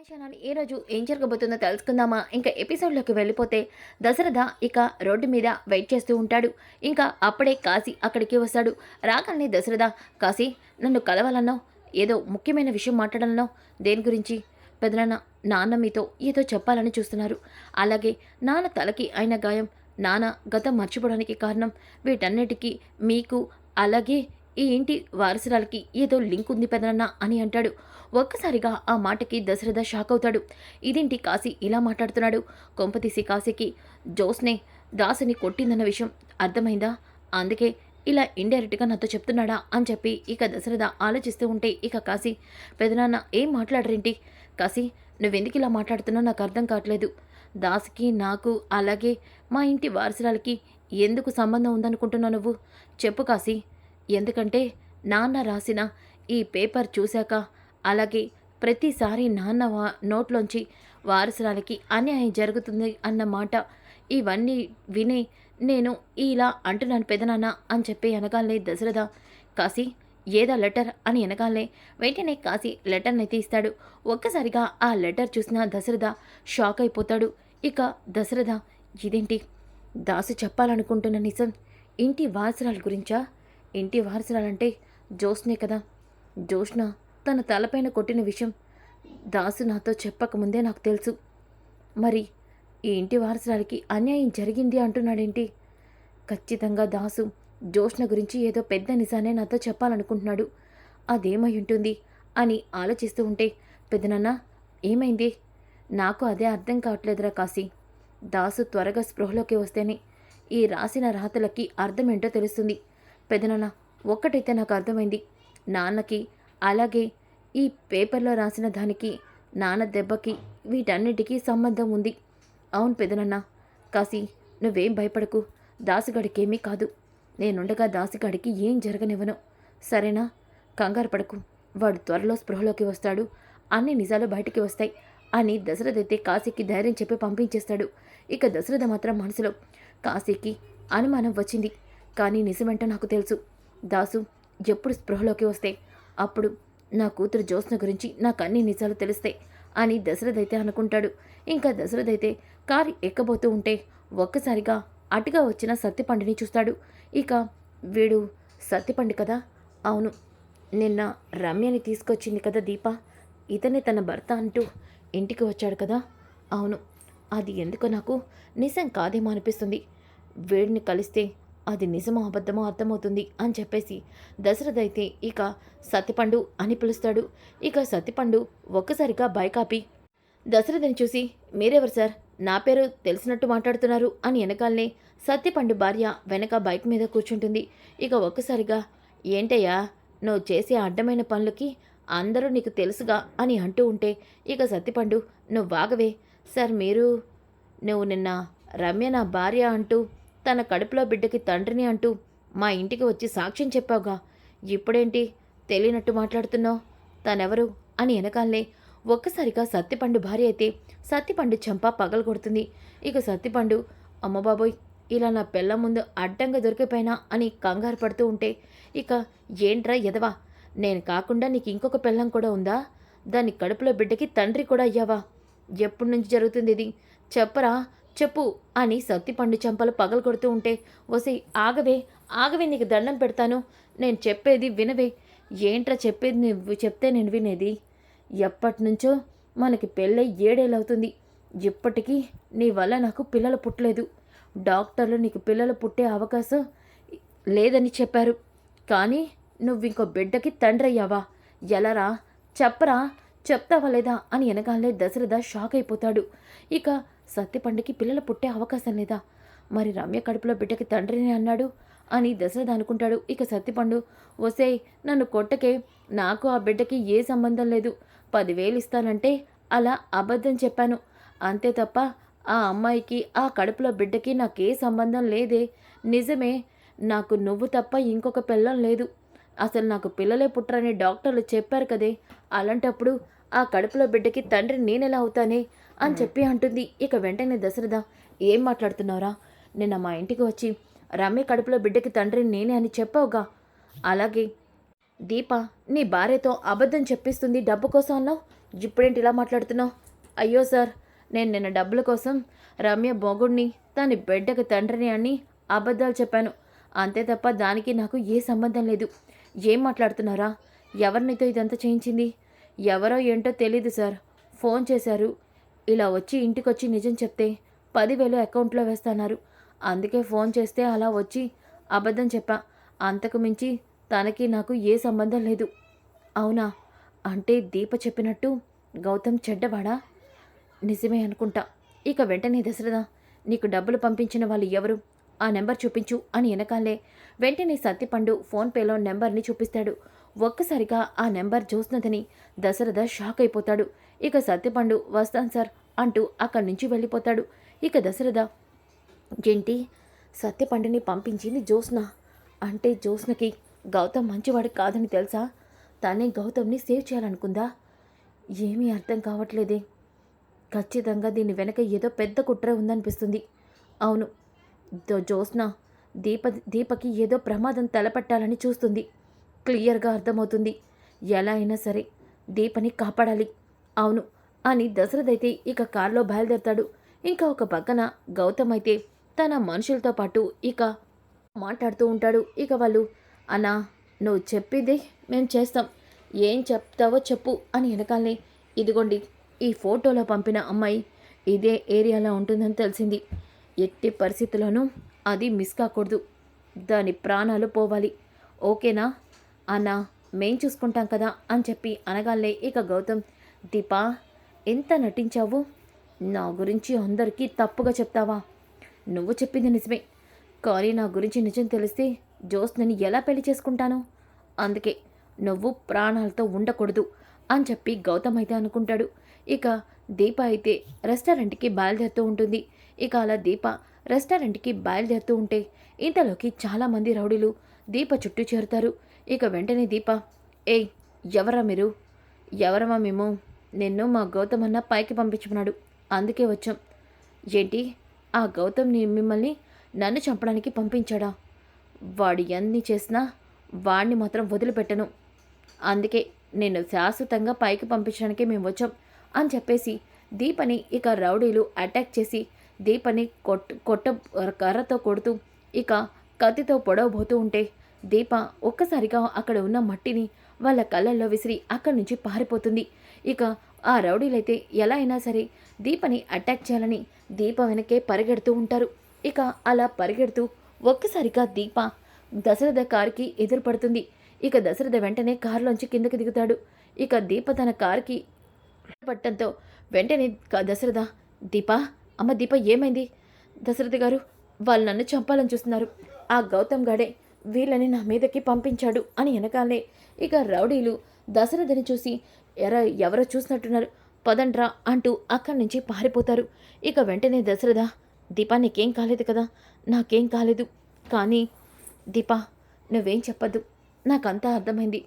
My channel ఈ రోజు ఏం జరగబోతుందో తెలుసుకుందామా? ఇంకా ఎపిసోడ్లోకి వెళ్ళిపోతే దశరథ ఇక రోడ్డు మీద వెయిట్ చేస్తూ ఉంటాడు. ఇంకా అప్పుడే కాశీ అక్కడికి వస్తాడు. రాగానే దశరథ కాశీ నన్ను కలవాలన్నో? ఏదో ముఖ్యమైన విషయం మాట్లాడాలనో దేని గురించి? పెదనాన్న నాన్న మీతో ఏదో చెప్పాలని చూస్తున్నారు. అలాగే నాన్న తలకి అయిన గాయం నాన్న గతం మర్చిపోవడానికి కారణం. వీటన్నిటికీ మీకు అలాగే ఈ ఇంటి వారసురాలకి ఏదో లింక్ ఉంది పెదనాన్న అని అంటాడు. ఒక్కసారిగా ఆ మాటకి దశరథ షాక్ అవుతాడు. ఇదేంటి కాశీ ఇలా మాట్లాడుతున్నాడు? కొంపతీసి కాశీకి జోస్నే దాసుని కొట్టిందన్న విషయం అర్థమైందా? అందుకే ఇలా ఇండైరెక్ట్గా నాతో చెప్తున్నాడా అని చెప్పి ఇక దశరథ ఆలోచిస్తూ ఉంటే ఇక కాశీ పెదనాన్న ఏం మాట్లాడరేంటి? కాశీ నువ్వెందుకు ఇలా మాట్లాడుతున్నావు? నాకు అర్థం కావట్లేదు. దాసుకి నాకు అలాగే మా ఇంటి వారసురాలకి ఎందుకు సంబంధం ఉందనుకుంటున్నావు నువ్వు? చెప్పు కాశీ. ఎందుకంటే నాన్న రాసిన ఈ పేపర్ చూశాక అలాగే ప్రతిసారి నాన్న వా నోట్లోంచి వారసురాలకి అన్యాయం జరుగుతుంది అన్న మాట ఇవన్నీ విని నేను ఇలా అంటున్నాను పెదనాన్న అని చెప్పి అనగాలే దశరథ కాశీ ఏదా లెటర్ అని అనగాలే వెంటనే కాశీ లెటర్ని తీస్తాడు. ఒక్కసారిగా ఆ లెటర్ చూసిన దశరథ షాక్ అయిపోతాడు. ఇక దశరథ ఇదేంటి? దాసు చెప్పాలనుకుంటున్న నిజం? ఇంటి వారసురాల గురించా? ఇంటి వారసురాలంటే జోష్నే కదా. జోష్న తన తలపైన కొట్టిన విషయం దాసు నాతో చెప్పకముందే నాకు తెలుసు. మరి ఈ ఇంటి వారసురాలకి అన్యాయం జరిగింది అంటున్నాడేంటి? ఖచ్చితంగా దాసు జోష్న గురించి ఏదో పెద్ద నిజానే నాతో చెప్పాలనుకుంటున్నాడు. అదేమై ఉంటుంది అని ఆలోచిస్తూ ఉంటే పెద్దనన్న ఏమైంది? నాకు అదే అర్థం కావట్లేదురా కాశీ. దాసు త్వరగా స్పృహలోకి వస్తేనే ఈ రాసిన రాతలకి అర్థమేంటో తెలుస్తుంది. పెదనాన్న ఒక్కటైతే నాకు అర్థమైంది. నాన్నకి అలాగే ఈ పేపర్లో రాసిన దానికి నాన్న దెబ్బకి వీటన్నిటికీ సంబంధం ఉంది. అవును పెదనన్న కాశీ నువ్వేం భయపడకు. దాసుగడికేమీ కాదు. నేనుండగా దాసిగాడికి ఏం జరగనివ్వను. సరేనా? కంగారు పడకు. వాడు త్వరలో స్పృహలోకి వస్తాడు. అన్ని నిజాలు బయటికి వస్తాయి. అని దశరథ అయితే కాశీకి ధైర్యం చెప్పి పంపించేస్తాడు. ఇక దశరథ మాత్రం మనసులో కాశీకి అనుమానం వచ్చింది. కానీ నిజమేంటో నాకు తెలుసు. దాసు ఎప్పుడు స్పృహలోకి వస్తే అప్పుడు నా కూతురు జ్యోత్స్న గురించి నాకు అన్ని నిజాలు తెలుస్తాయి అని దశరథ అయితే అనుకుంటాడు. ఇంకా దశరథ అయితే కారు ఎక్కబోతూ ఉంటే ఒక్కసారిగా అటుగా వచ్చిన సత్యపండుని చూస్తాడు. ఇక వీడు సత్యపండి కదా? అవును. నిన్న రమ్యని తీసుకొచ్చింది కదా దీప? ఇతనే తన భర్త అంటూ ఇంటికి వచ్చాడు కదా? అవును. అది ఎందుకో నాకు నిజం కాదేమో అనిపిస్తుంది. వీడిని కలిస్తే అది నిజమో అబద్ధమో అర్థమవుతుంది అని చెప్పేసి దశరథ అయితే ఇక సత్యపండు అని పిలుస్తాడు. ఇక సత్యపండు ఒక్కసారిగా బైకాపి దశరథని చూసి మీరెవరు సార్? నా పేరు తెలిసినట్టు మాట్లాడుతున్నారు అని వెనకాలనే సత్యపండు భార్య వెనక బైక్ మీద కూర్చుంటుంది. ఇక ఒక్కసారిగా ఏంటయ్యా? నువ్వు చేసే అడ్డమైన పనులకి అందరూ నీకు తెలుసుగా అని అంటూ ఉంటే ఇక సత్యపండు నువ్వు వాగవే సార్ మీరు నువ్వు నిన్న రమ్య నా భార్య అంటూ తన కడుపులో బిడ్డకి తండ్రిని అంటూ మా ఇంటికి వచ్చి సాక్ష్యం చెప్పావుగా. ఇప్పుడేంటి? తెలియనట్టు మాట్లాడుతున్నావు. తనెవరు? అని వెనకాలనే ఒక్కసారిగా సత్తిపండు భార్య అయితే సత్తిపండు చంప పగలు కొడుతుంది. ఇక సత్తిపండు అమ్మబాబోయ్ ఇలా నా పిల్ల ముందు అడ్డంగా దొరికిపోయినా అని కంగారు పడుతూ ఉంటే ఇక ఏంట్రా ఎదవా నేను కాకుండా నీకు ఇంకొక పిల్లం కూడా ఉందా? దాని కడుపులో బిడ్డకి తండ్రి కూడా అయ్యావా? ఎప్పటి నుంచి జరుగుతుంది ఇది? చెప్పరా? చెప్పు అని సత్తిపండు చెంపలు పగలు కొడుతూ ఉంటే వసే ఆగవే ఆగవే నీకు దండం పెడతాను. నేను చెప్పేది వినవే. ఏంట్రా చెప్పేది నువ్వు చెప్తే నేను వినేది? ఎప్పటి నుంచో మనకి పెళ్ళై ఏడేళ్ళవుతుంది. ఇప్పటికీ నీ వల్ల నాకు పిల్లలు పుట్టలేదు. డాక్టర్లు నీకు పిల్లలు పుట్టే అవకాశం లేదని చెప్పారు. కానీ నువ్వు ఇంకో బిడ్డకి తండ్రి అయ్యావా ఎలారా? చెప్పరా? చెప్తావా లేదా? అని వెనకాలే దశరథ షాక్ అయిపోతాడు ఇక సత్యపండుకి పిల్లలు పుట్టే అవకాశం లేదా? మరి రమ్య కడుపులో బిడ్డకి తండ్రిని అన్నాడు అని దశరథ అనుకుంటాడు. ఇక సత్యపండు ఒసేయ్ నన్ను కొట్టకే. నాకు ఆ బిడ్డకి ఏ సంబంధం లేదు. పదివేలు ఇస్తానంటే అలా అబద్ధం చెప్పాను. అంతే తప్ప ఆ అమ్మాయికి ఆ కడుపులో బిడ్డకి నాకే సంబంధం లేదే. నిజమే నాకు నువ్వు తప్ప ఇంకొక పిల్లం లేదు. అసలు నాకు పిల్లలే పుట్టరని డాక్టర్లు చెప్పారు కదే. అలాంటప్పుడు ఆ కడుపులో బిడ్డకి తండ్రి నేనెలా అవుతానే? అని చెప్పి అంటుంది. ఇక వెంటనే దశరథ ఏం మాట్లాడుతున్నావురా? నిన్న మా ఇంటికి వచ్చి రమ్య కడుపులో బిడ్డకి తండ్రి నేనే అని చెప్పావుగా. అలాగే దీప నీ భార్యతో అబద్ధం చెప్పిస్తుంది డబ్బు కోసం అన్నావు? ఇప్పుడేంటి ఇలా మాట్లాడుతున్నావు? అయ్యో సార్ నేను నిన్న డబ్బుల కోసం రమ్య బొగుడిని తన బిడ్డకి తండ్రిని అని అబద్ధాలు చెప్పాను. అంతే తప్ప దానికి నాకు ఏ సంబంధం లేదు. ఏం మాట్లాడుతున్నారా ఎవరినితో ఇదంతా చేయించింది? ఎవరో ఏంటో తెలీదు సార్. ఫోన్ చేశారు. ఇలా వచ్చి ఇంటికొచ్చి నిజం చెప్తే పదివేలు అకౌంట్లో వేస్తున్నారు. అందుకే ఫోన్ చేస్తే అలా వచ్చి అబద్ధం చెప్పా. అంతకు మించి తనకి నాకు ఏ సంబంధం లేదు. అవునా? అంటే దీప చెప్పినట్టు గౌతమ్ చెడ్డవాడా? నిజమే అనుకుంటా. ఇక వెంటనే దశరథ నీకు డబ్బులు పంపించిన వాళ్ళు ఎవరు? ఆ నెంబర్ చూపించు అని వెనకాలే. వెంటనే సత్యపండు ఫోన్పేలో నెంబర్ని చూపిస్తాడు. ఒక్కసారిగా ఆ నెంబర్ చూసినదని దశరథ షాక్ అయిపోతాడు. ఇక సత్యపండు వస్తాను సార్ అంటూ అక్కడి నుంచి వెళ్ళిపోతాడు. ఇక దశరథ ఏంటి? సత్యపండుని పంపించింది జ్యోత్స్న. అంటే జ్యోత్స్నకి గౌతమ్ మంచివాడు కాదని తెలుసా? తనే గౌతమ్ని సేవ్ చేయాలనుకుందా? ఏమీ అర్థం కావట్లేదే. ఖచ్చితంగా దీని వెనక ఏదో పెద్ద కుట్ర ఉందనిపిస్తుంది. అవును దో- జ్యోత్స్న దీప దీపకి ఏదో ప్రమాదం తలపెట్టాలని చూస్తుంది. క్లియర్గా అర్థమవుతుంది. ఎలా అయినా సరే దీపని కాపాడాలి. అవును అని దశరథ్ అయితే ఇక కారులో బయలుదేరతాడు. ఇంకా ఒక పక్కన గౌతమ్ అయితే తన మనుషులతో పాటు ఇక మాట్లాడుతూ ఉంటాడు. ఇక వాళ్ళు అన్నా నువ్వు చెప్పింది మేము చేస్తాం. ఏం చెప్తావో చెప్పు అని వెనకాలనే ఇదిగోండి ఈ ఫోటోలో పంపిన అమ్మాయి ఇదే ఏరియాలో ఉంటుందని తెలిసింది. ఎట్టి పరిస్థితుల్లోనూ అది మిస్ కాకూడదు. దాని ప్రాణాలు పోవాలి. ఓకేనా? అన్న మేం చూసుకుంటాం కదా అని చెప్పి అనగాలే ఇక గౌతమ్. దీపా ఎంత నటించావు? నా గురించి అందరికీ తప్పుగా చెప్తావా? నువ్వు చెప్పింది నిజమే. కానీ నా గురించి నిజం తెలిస్తే జోస్నని ఎలా పెళ్ళి చేసుకుంటాను? అందుకే నువ్వు ప్రాణాలతో ఉండకూడదు అని చెప్పి గౌతమ్ అయితే అనుకుంటాడు. ఇక దీప అయితే రెస్టారెంట్కి బయలుదేరుతూ ఉంటుంది. ఇక అలా దీప రెస్టారెంట్కి బయలుదేరుతూ ఉంటే ఇంతలోకి చాలామంది రౌడీలు దీప చుట్టూ చేరుతారు. ఇక వెంటనే దీప ఏయ్ ఎవరా మీరు? ఎవరమా మేము నిన్ను మా గౌతమ్ అన్న పైకి పంపించుకున్నాడు అందుకే వచ్చాం. ఏంటి? ఆ గౌతమ్ని మిమ్మల్ని నన్ను చంపడానికి పంపించాడా? వాడు ఎన్ని చేసినా వాడిని మాత్రం వదిలిపెట్టను. అందుకే నేను శాశ్వతంగా పైకి పంపించడానికి మేము వచ్చాం అని చెప్పేసి దీపని ఇక రౌడీలు అటాక్ చేసి దీపని కొట్ కొట్ట కర్రతో కొడుతూ ఇక కత్తితో పొడవబోతూ ఉంటే దీప ఒక్కసారిగా అక్కడ ఉన్న మట్టిని వాళ్ళ కళ్ళల్లో విసిరి అక్కడి నుంచి పారిపోతుంది. ఇక ఆ రౌడీలైతే ఎలా అయినా సరే దీపని అటాక్ చేయాలని దీప వెనకే పరిగెడుతూ ఉంటారు. ఇక అలా పరిగెడుతూ ఒక్కసారిగా దీప దశరథ కారుకి ఎదురుపడుతుంది. ఇక దశరథ వెంటనే కారులోంచి కిందకి దిగుతాడు. ఇక దీప తన కారుకి పట్టడంతో వెంటనే క- దశరథ దీప అమ్మ దీప ఏమైంది? దశరథ గారు వాళ్ళు నన్ను చంపాలని చూస్తున్నారు. ఆ గౌతమ్ గాడే వీళ్ళని నా మీదకి పంపించాడు అని వెనకాలే ఇక రౌడీలు దశరథని చూసి ఎర ఎవరో చూసినట్టున్నారు? పదండ్రా అంటూ అక్కడి నుంచి పారిపోతారు. ఇక వెంటనే దశరథ దీపా నీకేం కాలేదు కదా? నాకేం కాలేదు. కానీ దీపా నువ్వేం చెప్పద్దు. నాకంతా అర్థమైంది.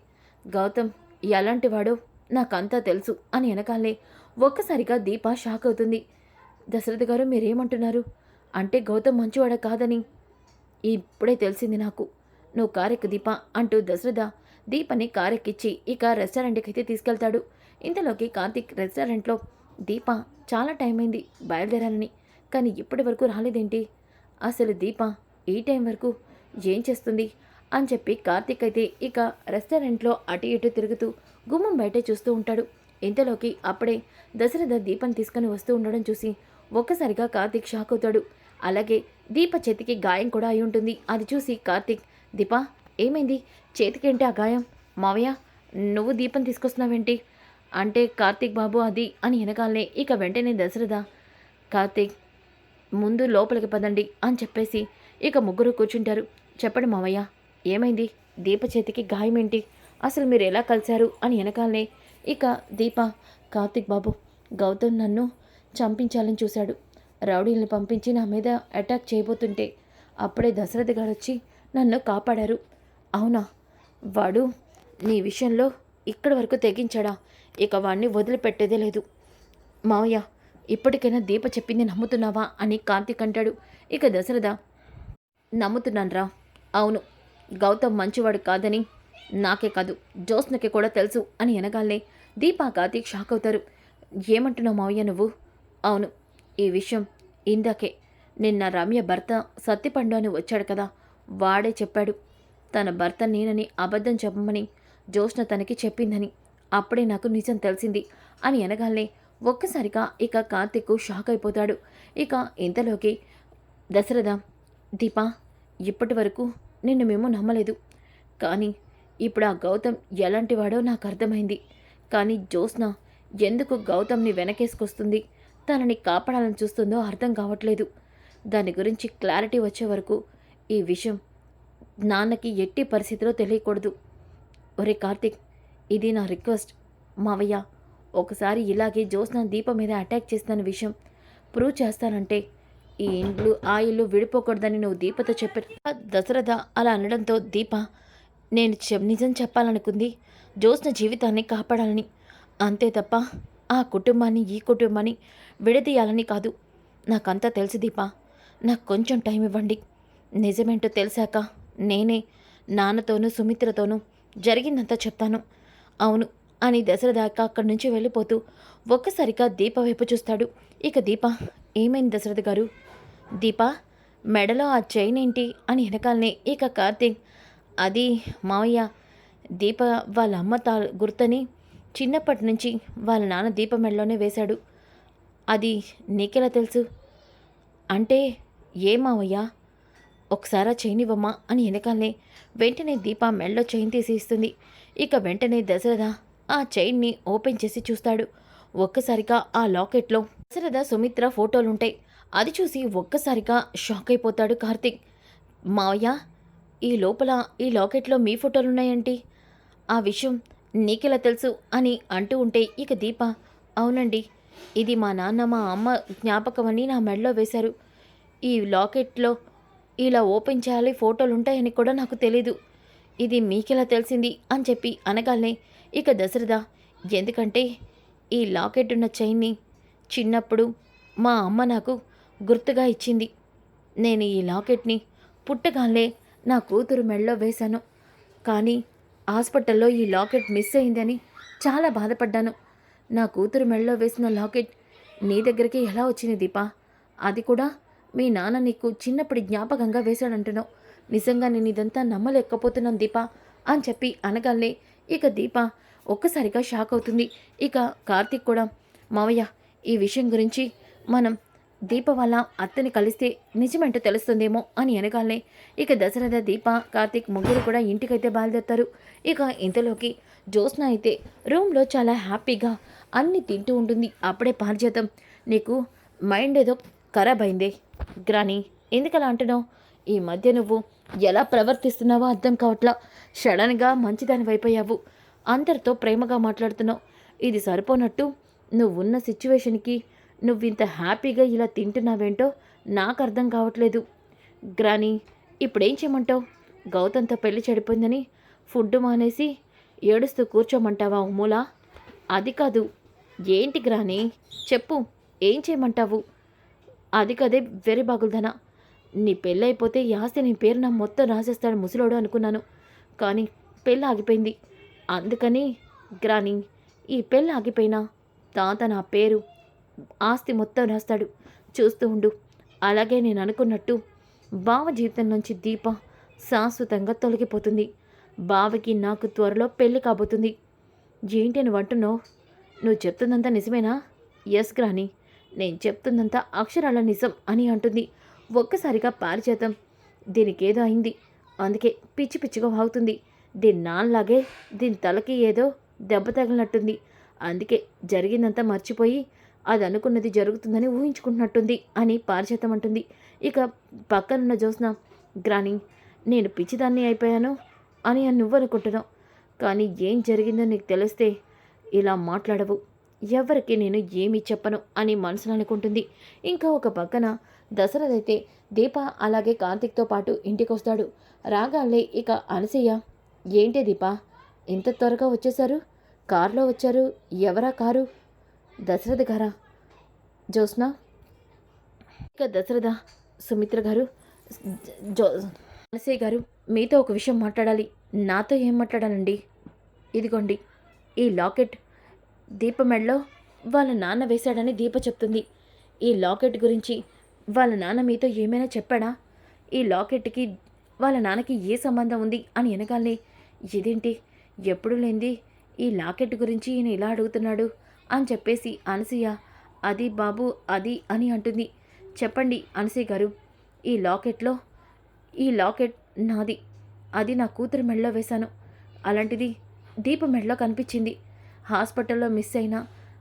గౌతమ్ ఎలాంటి వాడో నాకంతా తెలుసు అని వెనకాలే ఒక్కసారిగా దీప షాక్ అవుతుంది. దశరథ గారు మీరేమంటున్నారు? అంటే గౌతమ్ మంచివాడ కాదని? ఇప్పుడే తెలిసింది నాకు. నువ్వు కారెక్కు దీప అంటూ దశరథ దీపని కారెక్కిచ్చి ఇక రెస్టారెంట్కి అయితే తీసుకెళ్తాడు. ఇంతలోకి కార్తీక్ రెస్టారెంట్లో దీప చాలా టైం అయింది బయలుదేరాలని కానీ ఇప్పటి వరకు రాలేదేంటి? అసలు దీప ఈ టైం వరకు ఏం చేస్తుంది? అని చెప్పి కార్తీక్ అయితే ఇక రెస్టారెంట్లో అటు ఇటు తిరుగుతూ గుమ్మం బయటే చూస్తూ ఉంటాడు. ఇంతలోకి అప్పుడే దశరథ దీపం తీసుకుని వస్తూ ఉండడం చూసి ఒక్కసారిగా కార్తీక్ షాక్ అవుతాడు. అలాగే దీప చేతికి గాయం కూడా అయి ఉంటుంది. అది చూసి కార్తీక్ దీపా ఏమైంది? చేతికేంటి ఆ గాయం? మావయ్య నువ్వు దీపం తీసుకొస్తున్నావేంటి? అంటే కార్తీక్ బాబు అది అని వెనకాలనే ఇక వెంటనే దశరథ కార్తీక్ ముందు లోపలికి పదండి అని చెప్పేసి ఇక ముగ్గురు కూర్చుంటారు. చెప్పండి మావయ్య ఏమైంది? దీప చేతికి గాయం ఏంటి అసలు మీరు ఎలా కలిశారు అని వెనకాలనే ఇక దీప కార్తీక్ బాబు గౌతమ్ నన్ను చంపించాలని చూశాడు. రౌడీల్ని పంపించి నా మీద అటాక్ చేయబోతుంటే అప్పుడే దశరథ గారు వచ్చి నన్ను కాపాడారు. అవునా? వాడు నీ విషయంలో ఇక్కడి వరకు తెగించాడా? ఇక వాడిని వదిలిపెట్టేదే లేదు. మావయ్య ఇప్పటికైనా దీప చెప్పింది నమ్ముతున్నావా అని కార్తీక్ అంటాడు. ఇక దశరథ నమ్ముతున్నానరా. అవును గౌతమ్ మంచివాడు కాదని నాకే కాదు జ్యోత్స్నకి కూడా తెలుసు అని వెనగాలే దీప కార్తీక్ షాక్ అవుతారు. ఏమంటున్నావు మావయ్య నువ్వు? అవును ఈ విషయం ఇందాకే నిన్న రమ్య భర్త సత్తిపండు అని వచ్చాడు కదా వాడే చెప్పాడు. తన భర్త నేనని అబద్ధం చెప్పమని జ్యోత్స్న తనకి చెప్పిందని అప్పుడే నాకు నిజం తెలిసింది అని అనగానే ఒక్కసారిగా ఇక కార్తిక్ షాక్ అయిపోతాడు. ఇక ఇంతలోకి దశరథ దీప ఇప్పటి వరకు నిన్ను మేము నమ్మలేదు. కానీ ఇప్పుడు ఆ గౌతమ్ ఎలాంటివాడో నాకు అర్థమైంది. కానీ జ్యోత్స్న ఎందుకు గౌతమ్ని వెనకేసుకొస్తుంది? తనని కాపాడాలని చూస్తుందో అర్థం కావట్లేదు. దాని గురించి క్లారిటీ వచ్చే వరకు ఈ విషయం నాన్నకి ఎట్టి పరిస్థితిలో తెలియకూడదు. ఒరే కార్తిక్ ఇది నా రిక్వెస్ట్. మావయ్య ఒకసారి ఇలాగే జ్యోత్స్న దీపం మీద అటాక్ చేస్తున్న విషయం ప్రూవ్ చేస్తానంటే ఈ ఇండ్లు ఆ ఇల్లు విడిపోకూడదని నువ్వు దీపతో చెప్పారు. దశరథ అలా అనడంతో దీప నేను నిజం చెప్పాలనుకుంది జ్యోత్స్న జీవితాన్ని కాపాడాలని. అంతే తప్ప ఆ కుటుంబాన్ని ఈ కుటుంబాన్ని విడదీయాలని కాదు. నాకంతా తెలుసు దీప. నాకు కొంచెం టైం ఇవ్వండి. నిజమేంటో తెలిసాక నేనే నాన్నతోనూ సుమిత్రతోనూ జరిగిందంతా చెప్తాను. అవును అని దశరథ అక్కడి నుంచి వెళ్ళిపోతూ ఒక్కసారిగా దీప వైపు చూస్తాడు. ఇక దీప ఏమైంది దశరథ గారు? దీప మెడలో ఆ చైన్ ఏంటి? అని వెనకాలనే ఇక కార్తీక్ అది మావయ్య దీప వాళ్ళ అమ్మ తా గుర్తని చిన్నప్పటి నుంచి వాళ్ళ నాన్న దీప మెడలోనే వేశాడు. అది నీకెలా తెలుసు? అంటే ఏ మావయ్యా? ఒకసారి ఆ చైన్ ఇవ్వమ్మా అని వెనకాలనే వెంటనే దీప మెడలో చైన్ తీసి ఇస్తుంది ఇక వెంటనే దశరథ ఆ చైన్ని ఓపెన్ చేసి చూస్తాడు. ఒక్కసారిగా ఆ లాకెట్లో దశరథ సుమిత్ర ఫోటోలుంటాయి. అది చూసి ఒక్కసారిగా షాక్ అయిపోతాడు కార్తీక్. మావయ్య ఈ లోపల ఈ లాకెట్లో మీ ఫోటోలున్నాయంటి? ఆ విషయం నీకెలా తెలుసు? అని అంటూ ఉంటే ఇక దీప అవునండి ఇది మా నాన్న మా అమ్మ జ్ఞాపకం అని నా మెడలో వేశారు. ఈ లాకెట్లో ఇలా ఓపెన్ చేయాలి ఫోటోలు ఉంటాయని కూడా నాకు తెలీదు. ఇది మీకెలా తెలిసింది? అని చెప్పి అనగానే ఇక దశరథ ఎందుకంటే ఈ లాకెట్ ఉన్న చైన్ని చిన్నప్పుడు మా అమ్మ నాకు గుర్తుగా ఇచ్చింది. నేను ఈ లాకెట్ని పుట్టగానే నా కూతురు మెడలో వేశాను. కానీ హాస్పిటల్లో ఈ లాకెట్ మిస్ అయిందని చాలా బాధపడ్డాను. నా కూతురు మెడలో వేసిన లాకెట్ నీ దగ్గరికి ఎలా వచ్చింది దీపా? అది కూడా మీ నాన్న నీకు చిన్నప్పటి జ్ఞాపకంగా వేశాడంటున్నావు. నిజంగా నేను ఇదంతా నమ్మలేకపోతున్నాను దీపా అని చెప్పి అనగానే ఇక దీప ఒక్కసారిగా షాక్ అవుతుంది. ఇక కార్తీక్ కూడా మావయ్య ఈ విషయం గురించి మనం దీప వల్ల అత్తని కలిస్తే నిజమంటే తెలుస్తుందేమో అని అనగానే ఇక దశరథ దీప కార్తీక్ ముగ్గురు కూడా ఇంటికైతే బయలుదేరుతారు. ఇక ఇంతలోకి జ్యోత్స్న అయితే రూమ్లో చాలా హ్యాపీగా అన్ని తింటూ ఉంటుంది. అప్పుడే పారిజాతం నీకు మైండ్ ఏదో ఖరాబ్ అయిందే గ్రాని ఎందుకలా అంటున్నావు? ఈ మధ్య నువ్వు ఎలా ప్రవర్తిస్తున్నావో అర్థం కావట్లా. సడన్గా మంచిదాని వైపోయావు అందరితో ప్రేమగా మాట్లాడుతున్నావు. ఇది సరిపోనట్టు నువ్వున్న సిచ్యువేషన్కి నువ్వింత హ్యాపీగా ఇలా తింటున్నావేంటో నాకు అర్థం కావట్లేదు. గ్రాని ఇప్పుడేం చేయమంటావు? గౌతంతో పెళ్ళి చెడిపోయిందని ఫుడ్ మానేసి ఏడుస్తూ కూర్చోమంటావా మూల అది కాదు. ఏంటి గ్రాని? చెప్పు. ఏం చేయమంటావు? అది కదే వెరీ బాగుల్దనా. నీ పెళ్ళైపోతే ఈ ఆస్తి నీ పేరు నా మొత్తం రాసేస్తాడు ముసలోడు అనుకున్నాను. కానీ పెళ్ళి ఆగిపోయింది. అందుకని గ్రాని ఈ పెళ్ళి ఆగిపోయినా తాత నా పేరు ఆస్తి మొత్తం రాస్తాడు. చూస్తూ ఉండు. అలాగే నేను అనుకున్నట్టు బావ జీవితం నుంచి దీప శాశ్వతంగా తొలగిపోతుంది. బావకి నాకు త్వరలో పెళ్ళి కాబోతుంది. ఏంటి నువ్వు అంటున్నావు? నువ్వు చెప్తుందంతా నిజమేనా? ఎస్ గ్రాని. నేను చెప్తుందంతా అక్షరాల నిజం అని అంటుంది. ఒక్కసారిగా పారిచేతం దీనికేదో అయింది. అందుకే పిచ్చి పిచ్చిగా వాగుతుంది. దీని నాన్నలాగే దీని తలకి ఏదో దెబ్బ తగిలినట్టుంది. అందుకే జరిగిందంతా మర్చిపోయి అది అనుకున్నది జరుగుతుందని ఊహించుకుంటున్నట్టుంది అని పారిచేతం అంటుంది. ఇక పక్కనున్న జ్యోత్స్న గ్రాని నేను పిచ్చిదాన్ని అయిపోయాను అని నువ్వు అనుకుంటున్నావు కానీ ఏం జరిగిందో నీకు తెలిస్తే ఇలా మాట్లాడవు. ఎవరికి నేను ఏమీ చెప్పను అని మనసులో అనుకుంటుంది. ఇంకా ఒక పక్కన దశరథ అయితే దీప అలాగే కార్తిక్తో పాటు ఇంటికి వస్తాడు రాగాలే ఇక అనసయ్య ఏంటి దీప ఇంత త్వరగా వచ్చేసారు కారులో వచ్చారు? ఎవరా కారు? దశరథ గారా జ్యోత్స్న. ఇక దశరథ సుమిత్ర గారు జో అనసయ్య గారు మీతో ఒక విషయం మాట్లాడాలి. నాతో ఏం మాట్లాడాలండి? ఇదిగోండి ఈ లాకెట్ దీప మెడలో వాళ్ళ నాన్న వేశాడని దీప చెప్తుంది. ఈ లాకెట్ గురించి వాళ్ళ నాన్న మీతో ఏమైనా చెప్పాడా? ఈ లాకెట్కి వాళ్ళ నాన్నకి ఏ సంబంధం ఉంది అని వెనకాలనే ఇదేంటి? ఎప్పుడు లేంది ఈ లాకెట్ గురించి ఈయన ఇలా అడుగుతున్నాడు అని చెప్పేసి అనసూయ అది బాబు అది అని అంటుంది. చెప్పండి అనసూయ గారు ఈ లాకెట్లో ఈ లాకెట్ నాది అది నా కూతురు మెడలో వేశాను. అలాంటిది దీప మెడలో కనిపించింది. హాస్పిటల్లో మిస్ అయిన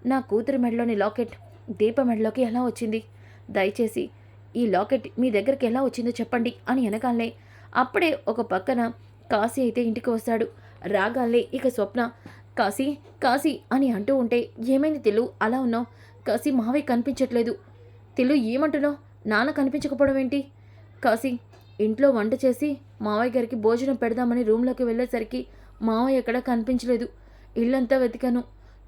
నా కూతురు మెడలోని లాకెట్ దీప మెడలోకి ఎలా వచ్చింది? దయచేసి ఈ లాకెట్ మీ దగ్గరికి ఎలా వచ్చిందో చెప్పండి అని వెనకాలనే అప్పుడే ఒక పక్కన కాశీ అయితే ఇంటికి వస్తాడు. రాగాలే ఇక స్వప్న కాశీ కాశీ అని అంటూ ఉంటే ఏమైంది తెలు అలా ఉన్నావు? కాశీ మావయ్య కనిపించట్లేదు. తెలు ఏమంటున్నావు? నాన్న కనిపించకపోవడం ఏంటి? కాశీ ఇంట్లో వంట చేసి మావయ్య గారికి భోజనం పెడదామని రూమ్లోకి వెళ్ళేసరికి మావయ్య ఎక్కడా కనిపించలేదు. ఇల్లంతా వెతికాను.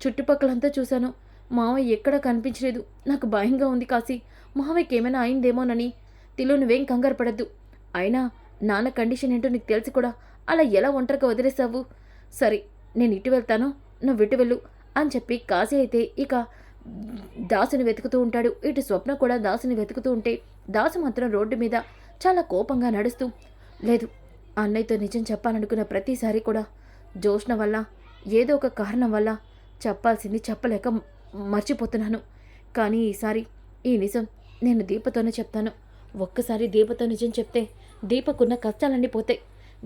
చుట్టుపక్కలంతా చూశాను. మావయ్య ఎక్కడా కనిపించలేదు. నాకు భయంగా ఉంది కాశీ. మావయ్యకి ఏమైనా అయిందేమోనని. తిలో నువ్వేం కంగారు పడద్దు. అయినా నాన్న కండిషన్ ఏంటో నీకు తెలిసి కూడా అలా ఎలా ఒంటరిగా వదిలేసావు సరే నేను ఇటు వెళ్తాను. నువ్వు ఇటు వెళ్ళు అని చెప్పి కాశీ అయితే ఇక దాసుని వెతుకుతూ ఉంటాడు. ఇటు స్వప్న కూడా దాసుని వెతుకుతూ ఉంటే దాసు మాత్రం రోడ్డు మీద చాలా కోపంగా నడుస్తూ లేదు అన్నయ్యతో నిజం చెప్పాలనుకున్న ప్రతిసారి కూడా జోష్న వల్ల ఏదో ఒక కారణం వల్ల చెప్పాల్సింది చెప్పలేక మర్చిపోతున్నాను. కానీ ఈసారి ఈ నిజం నేను దీపతోనే చెప్తాను. ఒక్కసారి దీపతో నిజం చెప్తే దీపకున్న కష్టాలన్నీ పోతాయి.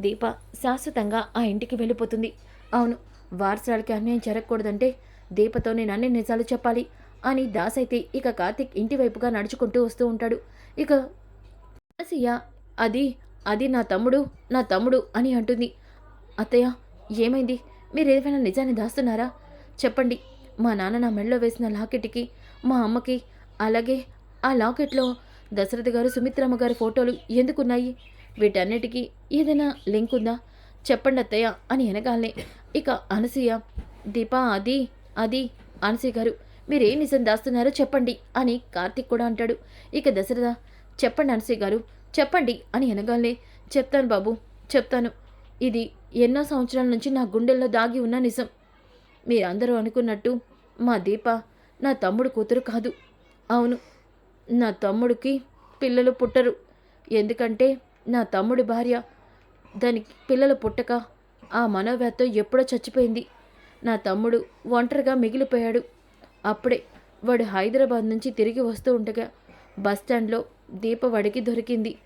దీప శాశ్వతంగా ఆ ఇంటికి వెళ్ళిపోతుంది. అవును వారసురాలకి అన్యాయం జరగకూడదంటే దీపతో నేను అన్ని నిజాలు చెప్పాలి అని దాస్ అయితే ఇక కార్తిక్ ఇంటి వైపుగా నడుచుకుంటూ వస్తూ ఉంటాడు. ఇక అనసూయ అది అది నా తమ్ముడు నా తమ్ముడు అని అంటుంది. అత్తయ్య ఏమైంది? మీరు ఏదైనా నిజాన్ని దాస్తున్నారా? చెప్పండి. మా నాన్న నా మెడలో వేసిన లాకెట్కి మా అమ్మకి అలాగే ఆ లాకెట్లో దశరథ గారు సుమిత్రమ్మ గారి ఫోటోలు ఎందుకున్నాయి? వీటన్నిటికీ ఏదైనా లింక్ ఉందా? చెప్పండి అత్తయ్య అని వెనగాలనే ఇక అనసూయ దీపా అది అది అనసూయ గారు మీరే నిజం దాస్తున్నారో చెప్పండి అని కార్తిక్ కూడా అంటాడు. ఇక దశరథ చెప్పండి అనసూయ గారు చెప్పండి అని అనగానే చెప్తాను బాబు చెప్తాను. ఇది ఎన్నో సంవత్సరాల నుంచి నా గుండెల్లో దాగి ఉన్న నిజం. మీరందరూ అనుకున్నట్టు మా దీప నా తమ్ముడు కూతురు కాదు. అవును నా తమ్ముడికి పిల్లలు పుట్టరు. ఎందుకంటే నా తమ్ముడి భార్య దానికి పిల్లలు పుట్టక ఆ మనోవ్యాధితో ఎప్పుడో చచ్చిపోయింది. నా తమ్ముడు ఒంటరిగా మిగిలిపోయాడు. అప్పుడే వాడు హైదరాబాద్ నుంచి తిరిగి వస్తూ ఉండగా బస్టాండ్లో దీప వాడికి దొరికింది.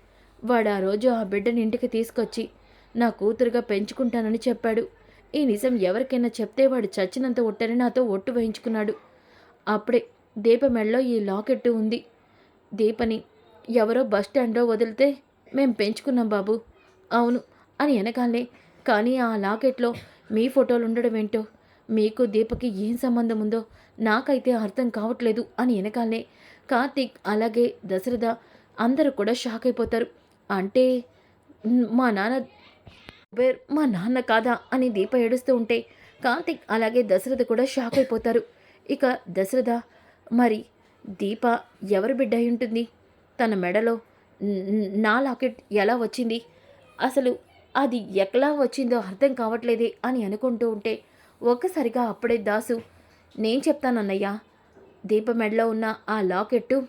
వాడు ఆ రోజు ఆ బిడ్డని ఇంటికి తీసుకొచ్చి నా కూతురుగా పెంచుకుంటానని చెప్పాడు. ఈ నిజం ఎవరికైనా చెప్తే వాడు చచ్చినంత ఒట్టని నాతో ఒట్టు వేయించుకున్నాడు. అప్పుడే దీప మెడలో ఈ లాకెట్టు ఉంది. దీపని ఎవరో బస్ స్టాండ్లో వదిలితే మేం పెంచుకున్నాం బాబు. అవును అని వెనకాలే కానీ ఆ లాకెట్లో మీ ఫోటోలు ఉండడం ఏంటో? మీకు దీపకి ఏం సంబంధం ఉందో నాకైతే అర్థం కావట్లేదు అని వెనకాలే కార్తీక్ అలాగే దశరథ అందరూ కూడా షాక్ అయిపోతారు. అంటే మా నాన్న కుబేర్ మా నాన్న కాదా అని దీప ఏడుస్తూ ఉంటే కార్తిక్ అలాగే దశరథ కూడా షాక్ అయిపోతారు. ఇక దశరథ మరి దీప ఎవరి బిడ్డ అయి ఉంటుంది? తన మెడలో నా లాకెట్ ఎలా వచ్చింది? అసలు అది ఎట్లా వచ్చిందో అర్థం కావట్లేదే అని అనుకుంటూ ఉంటే ఒక్కసారిగా అప్పుడే దాసు నేను చెప్తానన్నయ్యా దీప మెడలో ఉన్న ఆ లాకెట్టు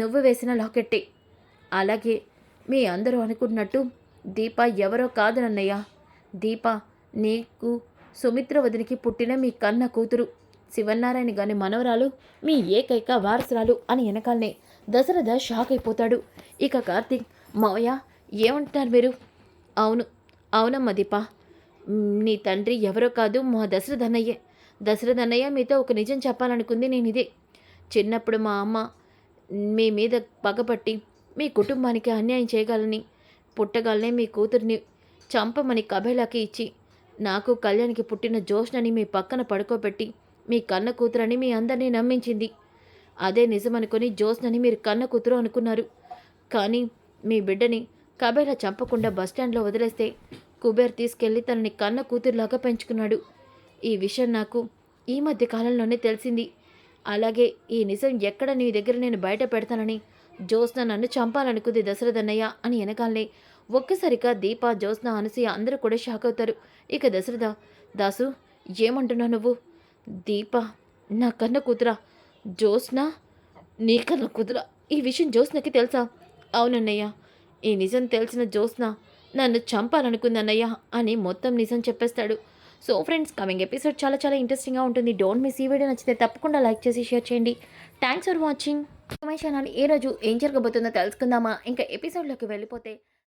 నువ్వు వేసిన లాకెట్టే. అలాగే మీ అందరూ అనుకున్నట్టు దీప ఎవరో కాదనన్నయ్య దీప నీకు సుమిత్ర వదినికి పుట్టిన మీ కన్న కూతురు. శివనారాయణ గాని మనవరాలు మీ ఏకైక వారసురాలు అని వెనకాలనే దశరథ షాక్ అయిపోతాడు. ఇక కార్తీక్ మావయ్య ఏమంటున్నారు మీరు? అవును అవునమ్మా దీప. నీ తండ్రి ఎవరో కాదు మా దశరథ అన్నయ్యే దశరథ అన్నయ్య మీతో ఒక నిజం చెప్పాలనుకుంది నేను ఇదే చిన్నప్పుడు మా అమ్మ మీ మీద పగపట్టి మీ కుటుంబానికి అన్యాయం చేయగలని పుట్టగాలనే మీ కూతుర్ని చంపమని కబేలాకి ఇచ్చి నాకు కళ్యాణ్కి పుట్టిన జోష్నని మీ పక్కన పడుకోబెట్టి మీ కన్న కూతురని మీ అందరినీ నమ్మించింది. అదే నిజమనుకుని జోష్నని మీరు కన్న కూతురు అనుకున్నారు. కానీ మీ బిడ్డని కబేలా చంపకుండా బస్టాండ్లో వదిలేస్తే కుబేర్ తీసుకెళ్ళి తనని కన్న కూతురులాగా పెంచుకున్నాడు. ఈ విషయం నాకు ఈ మధ్య కాలంలోనే తెలిసింది. అలాగే ఈ నిజం ఎక్కడ నీ దగ్గర నేను బయట పెడతానని జ్యోత్స్న నన్ను చంపాలనుకుంది దశరథన్నయ్య అని వెనకాలనే ఒక్కసారిగా దీప జ్యోత్స్న అనసూయ అందరూ కూడా షాక్ అవుతారు. ఇక దశరథ దాసు ఏమంటున్నావు నువ్వు? దీప నా కన్న కూతురా. జ్యోత్స్న నీ కన్న కూతురా? ఈ విషయం జ్యోత్స్నకి తెలుసా? అవునన్నయ్య ఈ నిజం తెలిసిన జ్యోత్స్న నన్ను చంపాలనుకుందన్నయ్య అని మొత్తం నిజం చెప్పేస్తాడు. సో ఫ్రెండ్స్ కమింగ్ ఎపిసోడ్ చాలా చాలా ఇంట్రెస్టింగ్గా ఉంటుంది. డోంట్ మిస్ ఈ వీడియో నచ్చితే తప్పకుండా లైక్ చేసి షేర్ చేయండి. Thanks for watching. ఛానల్ ఏ రోజు ఏం జరగబోతుందో తెలుసుకుందామా? ఇంకా ఎపిసోడ్లోకి వెళ్ళిపోతే